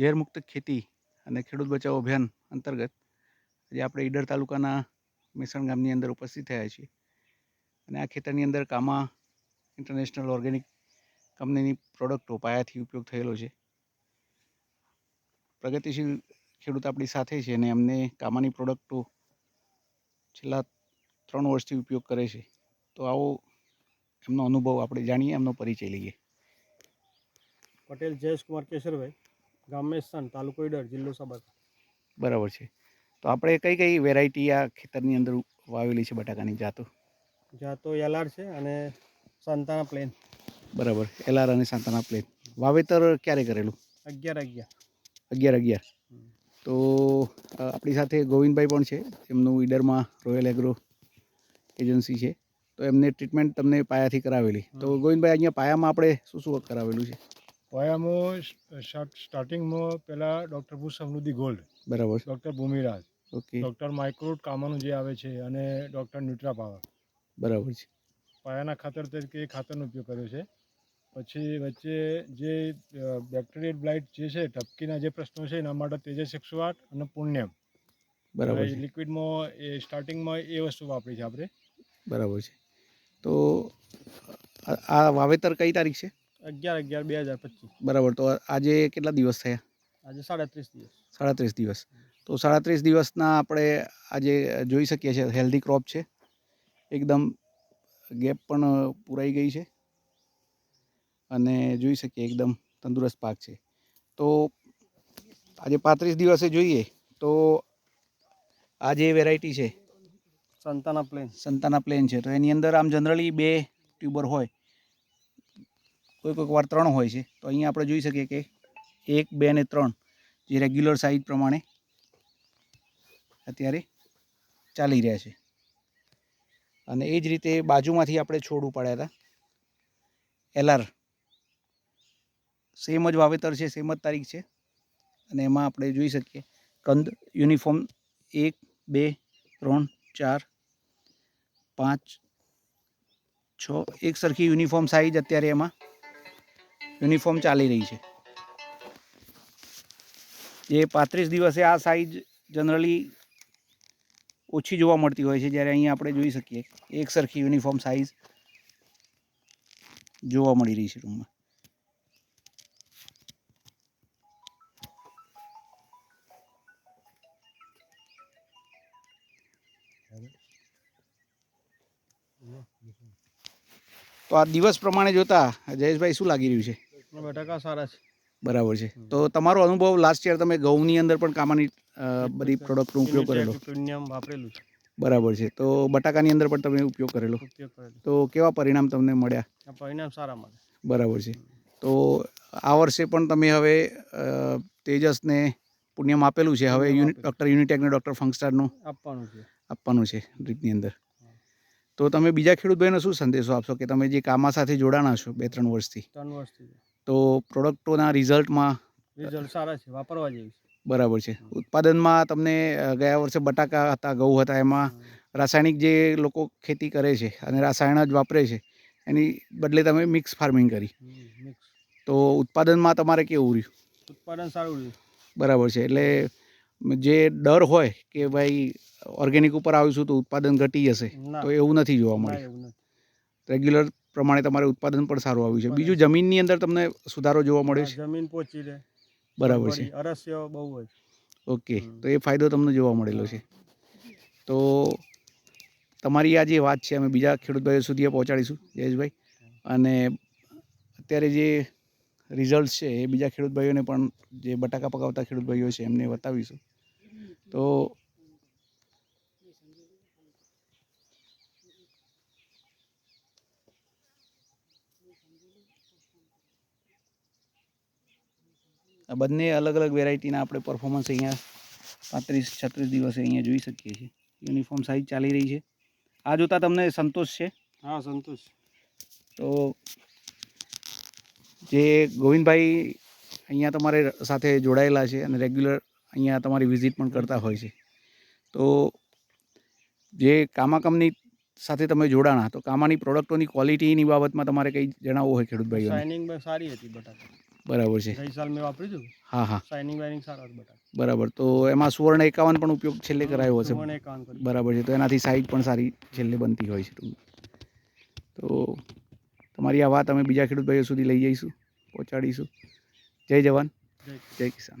ઝેરમુક્ત ખેતી અને ખેડૂત બચાવો અભિયાન અંતર્ગત આજે આપણે ઈડર તાલુકાના મેસણ ગામની અંદર ઉપસ્થિત થયા છીએ. અને આ ખેતરની અંદર કામા ઇન્ટરનેશનલ ઓર્ગેનિક કંપનીની પ્રોડક્ટો પાયાથી ઉપયોગ થયેલો છે. પ્રગતિશીલ ખેડૂત આપણી સાથે છે અને એમને કામાની પ્રોડક્ટો છેલ્લા ત્રણ વર્ષથી ઉપયોગ કરે છે. તો આવો એમનો અનુભવ આપણે જાણીએ, એમનો પરિચય લઈએ. પટેલ જયેશકુમાર કેશરભાઈ. ગામ મેસાણ તાલુકો ઈડર જિલ્લો સાબરકાંઠા. બરાબર છે. તો આપણે કઈ કઈ વેરાયટી આ ખેતરની અંદર વાવેલી છે બટાકાની જાતો? જાતો એલઆર છે અને સંતાના પ્લેન બરાબર એલઆર અને સાંતાના પ્લેન વાવેતર ક્યારે કરેલું? અગિયાર અગિયાર. અગિયાર અગિયાર. તો આપણી સાથે ગોવિંદભાઈ પણ છે એમનું ઈડરમાં રોયલ એગ્રો એજન્સી છે. તો એમને ટ્રીટમેન્ટ તમને પાયાથી કરાવેલી. તો ગોવિંદભાઈ અહીંયા પાયામાં આપણે શું શું કરાવેલું છે? પાયામાં સ્ટાર્ટિંગમાં પહેલાં ડૉક્ટર ભૂ સમૃદ્ધિ ગોલ્ડ. બરાબર. ડૉક્ટર ભૂમિરાજ. ઓકે. ડૉક્ટર માઇક્રોટ કામાનું જે આવે છે અને ડૉક્ટર ન્યુટ્રા પાવર. બરાબર છે. પાયાના ખાતર તરીકે એ ખાતરનો ઉપયોગ કર્યો છે. પછી વચ્ચે જે બેક્ટેરિયલ બ્લાઇટ જે છે ટપકીના જે પ્રશ્નો છે એના માટે તેજસ એકસો આઠ અને પુણ્યમ. બરાબર લિક્વિડમાં એ સ્ટાર્ટિંગમાં એ વસ્તુ વાપરી છે આપણે. બરાબર છે. તો આ વાવેતર કઈ તારીખ છે? અગિયાર અગિયાર બે હજાર પચીસ. બરાબર તો આજે કેટલા દિવસ થયા? આજે સાડત્રીસ દિવસ. સાડત્રીસ દિવસ. તો સાડત્રીસ દિવસના આપણે આજે જોઈ શકીએ છીએ હેલ્ધી ક્રોપ છે. એકદમ ગેપ પણ પૂરાઈ ગઈ છે. અને જોઈ શકીએ એકદમ તંદુરસ્ત પાક છે. તો આજે પાંત્રીસ દિવસે જોઈએ તો આ જે વેરાયટી છે. સંતાના પ્લેન સંતાના પ્લેન છે. તો એની અંદર આમ જનરલી બે ટ્યુબર હોય. કોઈ કોઈક વાર ત્રણ હોય છે. તો અહીંયા આપણે જોઈ શકીએ કે એક, બે ને ત્રણ જે રેગ્યુલર સાઇઝ પ્રમાણે અત્યારે ચાલી રહ્યા છે. અને એ જ રીતે બાજુમાંથી આપણે છોડ ઉપાડ્યા હતા. એલઆર સેમ જ વાવેતર છે સેમ જ તારીખ છે. અને એમાં આપણે જોઈ શકીએ કંદ યુનિફોર્મ એક, બે, ત્રણ, ચાર, પાંચ, છ, એક સરખી યુનિફોર્મ સાઇઝ અત્યારે એમાં યુનિફોર્મ ચાલી રહી છે. જે પાંત્રીસ દિવસે આ સાઇઝ જનરલી ઓછી જોવા મળતી હોય છે. જ્યારે અહીંયા આપણે જોઈ શકીએ, એક સરખી યુનિફોર્મ સાઇઝ જોવા મળી રહી છે રૂમમાં તો આ દિવસ પ્રમાણે જોતા જયેશભાઈ શું લાગી રહ્યું છે? બટાકા સારા છે. બરાબર છે. તો તમારો અનુભવ લાસ્ટ યર તમે ઘઉંની અંદર પણ કામાની બધી પ્રોડક્ટનો ઉપયોગ કરેલો. વાપરેલું બરાબર છે. તો બટાકાની અંદર પણ તમે ઉપયોગ કરેલો. તો કેવા પરિણામ તમને મળ્યા? પરિણામ સારા મળ્યા બરાબર છે. તો આ વર્ષે પણ તમે હવે તેજસને પુણ્યમ આપેલું છે. હવે યુનિટ ડૉક્ટર યુનિટેકને ડૉક્ટર ફંગસ્ટારનું આપવાનું છે. આપવાનું છે ડ્રીપની અંદર. તો તમે બીજા ખેડૂત ભાઈનો શું સંદેશો આપશો? કે તમે જે કામા સાથે જોડાણા છો બે ત્રણ વર્ષથી? ત્રણ વર્ષથી. તો પ્રોડક્ટોના રિઝલ્ટમાં રિઝલ્ટ સારા છે વાપરવા જેવી બરાબર છે. ઉત્પાદનમાં તમને ગયા વર્ષે બટાકા હતા ઘઉં હતા એમાં રાસાયણિક જે લોકો ખેતી કરે છે અને રાસાયણ જ વાપરે છે એની બદલે તમે મિક્સ ફાર્મિંગ કરી. તો ઉત્પાદનમાં તમારે કેવું રહ્યું? ઉત્પાદન સારું રહ્યું. બરાબર છે એટલે જે ડર હોય કે ભાઈ ઓર્ગેનિક ઉપર આવીશું તો ઉત્પાદન ઘટી જશે તો એવું નથી જોવા મળે મળ્યું રેગ્યુલર પ્રમાણે તમારે ઉત્પાદન પણ સારું આવ્યું છે. બીજું જમીનની અંદર તમને સુધારો જોવા મળ્યો છે? જમીન પોચી રહે. બરાબર છે. અરસ્યો બહુ હોય. ઓકે. તો એ ફાયદો તમને જોવા મળેલો છે. તો તમારી આ જે વાત છે અમે બીજા ખેડૂત ભાઈઓ સુધી પહોંચાડીશું જયેશભાઈ. અને અત્યારે જે રિઝલ્ટ છે એ બીજા ખેડૂત ભાઈઓને પણ જે બટાકા પકાવતા ખેડૂત ભાઈઓ છે એમને બતાવીશું. તો આ બંને અલગ અલગ વેરાયટીના આપણે પરફોર્મન્સ અહીંયા પાંત્રીસ છત્રીસ દિવસે અહીંયા જોઈ શકીએ છીએ. યુનિફોર્મ સાઇઝ ચાલી રહી છે. આ જોતાં તમને સંતોષ છે? હા સંતોષ. તો જે ગોવિંદભાઈ અહીંયા તમારે સાથે જોડાયેલા છે અને રેગ્યુલર અહીંયા તમારી વિઝિટ પણ કરતા હોય છે. તો જે કામા કંપની સાથે તમે જોડાણા. તો કામાની પ્રોડક્ટોની ક્વોલિટીની બાબતમાં તમારે કંઈ જણાવવું હોય ખેડૂત ભાઈઓને? શાઇનિંગ સારી હતી બટાકા. બરાબર છે. ગઈ સાલ મેં વાપર્યું હતું હા હા. શાઇનિંગ વાઇનિંગ સારા હતા બટા બરાબર. તો એમાં સુવર્ણ એકાવન પણ ઉપયોગ છેલ્લે કરાયો હશે. બરાબર છે. તો એનાથી સાઈઝ પણ સારી છેલ્લે બનતી હોય છે. તો તમારી આ વાત અમે બીજા ખેડૂત ભાઈઓ સુધી લઈ જઈશું પહોંચાડીશું. જય જવાન. જય જય કિસાન.